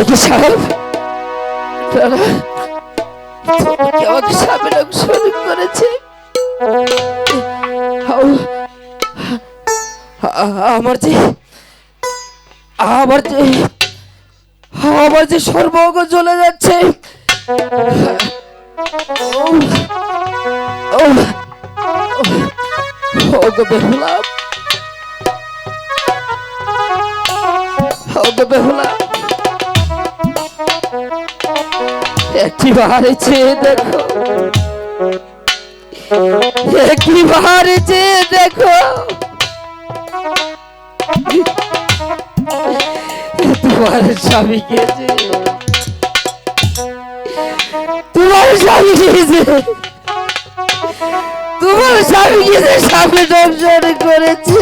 একই সাহেব। আমাকে সামনে অংশগ্রহণ করেছে? আমার যে আমার যে আমার যে সর্বজ্ঞ চলে যাচ্ছে। ও ও ও গো বেহুলা। ওকে বেহুলা। একটিবার চেয়ে দেখো, একটিবার চেয়ে দেখো, তোমার স্বামীকে যে, তোমার স্বামীকে যে, তোমার স্বামীকে যে সামনে দর্শন করেছে।